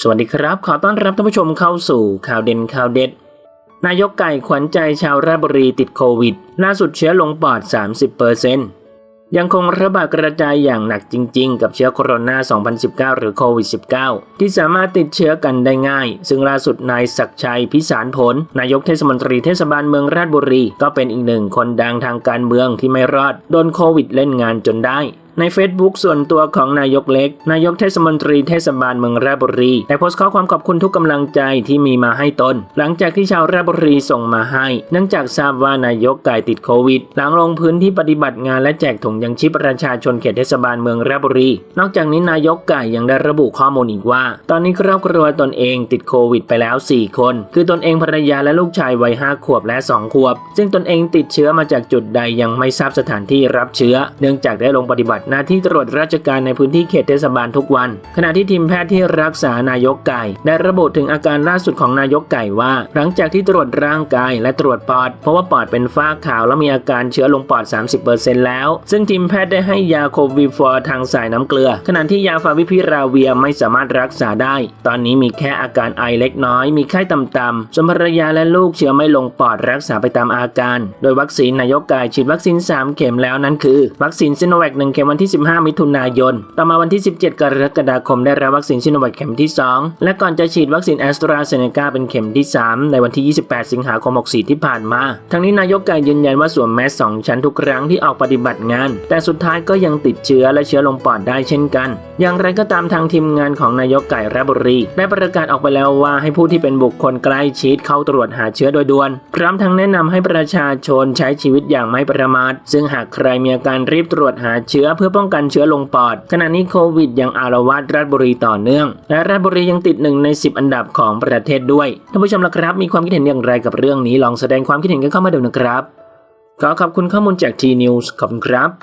สวัสดีครับ ขอต้อนรับท่านผู้ชมเข้าสู่ข่าวเด่นข่าวเด็ด นายกไก่ขวัญใจชาวราชบุรีติดโควิด ล่าสุดเชื้อลงปอด 30%ยังคงระบาดกระจายอย่างหนักจริง ๆ กับเชื้อโคโรนา 2019 หรือโควิด -19 ที่สามารถติดเชื้อกันได้ง่าย ซึ่งล่าสุดนายศักชัยพิสารผล นายกเทศมนตรีเทศบาลเมืองราชบุรี ก็เป็นอีกหนึ่งคนดังทางการเมืองที่ไม่รอดโดนโควิดเล่นงานจนได้ ใน Facebook ส่วนตัวของนายกเล็ก นายกเทศมนตรีเทศบาลเมืองราชบุรีได้โพสต์ข้อความขอบคุณทุกกำลังใจที่มีมาให้ตน หลังจากที่ชาวราชบุรีส่งมาให้ เนื่องจากทราบว่านายกไก่ติดโควิด หลังลงพื้นที่ปฏิบัติงานและแจกถุงยังชีพประชาชนเขตเทศบาลเมืองราชบุรี นอกจากนี้นายกไก่ยังได้ระบุข้อมูลอีกว่า ตอนนี้ครอบครัวตนเองติดโควิดไปแล้ว 4 คน คือตนเองภรรยาและลูกชายวัย5ขวบและ 2 ขวบ ซึ่งตนเองติดเชื้อมาจากจุดใดยังไม่ทราบสถานที่รับเชื้อ เนื่องจากได้ลงปฏิบัติหน้าที่ตรวจราชการในพื้นที่เขตเทศบาลทุกวัน ขณะที่ทีมแพทย์ที่รักษานายกไก่ ได้ระบุถึงอาการล่าสุดของนายกไก่ว่า หลังจากที่ตรวจร่างกายและตรวจปอดเพราะว่าปอดเป็นฝ้าขาวและมีอาการเชื้อลงปอด 30%แล้ว ซึ่งทีมแพทย์ได้ให้ยาโควิฟอร์ทางสายน้ำเกลือ ขณะที่ยาฟาวิพิราเวียไม่สามารถรักษาได้ ตอนนี้มีแค่อาการไอเล็กน้อย มีไข้ต่ำๆส่วนภรรยาและลูกเชื้อไม่ลงปอดรักษาไปตามอาการ โดยวัคซีนนายกไก่ฉีดวัคซีน 3 เข็มแล้วนั้นคือ วัคซีนซิโนแวค1เข็มวันที่ 15 มิถุนายน ต่อมาวันที่ 17 กรกฎาคมได้รับวัคซีนซิโนแวคเข็มที่ 2 และก่อนจะฉีดวัคซีนแอสตราเซเนกาเป็นเข็มที่ 3 ในวันที่ 28 สิงหาคม 64 ที่ผ่านมา ทั้งนี้นายกไก่ยืนยันว่าสวมแมส2ชั้นทุกครั้งที่ออกปฏิบัติงาน แต่สุดท้ายก็ยังติดเชื้อและเชื้อลงปอดได้เช่นกัน อย่างไรก็ตามทางทีมงานของนายกไก่ราชบุรี ได้ประกาศออกไปแล้วว่าให้ผู้ที่เป็นบุคคลใกล้ชิดเข้าตรวจหาเชื้อโดยด่วน พร้อมทั้งแนะนำให้ประชาชนใช้ชีวิตอย่างไม่ประมาท ซึ่งหากใครมีอาการรีบตรวจหาเชื้อเพื่อป้องกันเชื้อลงปอด ขณะนี้โควิดยังอารวาสราชบุรีต่อเนื่อง และราชบุรียังติดหนึ่งใน 10 อันดับของประเทศด้วยท่านผู้ชมล่ะครับ มีความคิดเห็นอย่างไรกับเรื่องนี้ลองแสดงความคิดเห็นกันเข้ามาดูนะครับขอขอบคุณข้อมูลจากทีนิวส์ขอบคุณครับ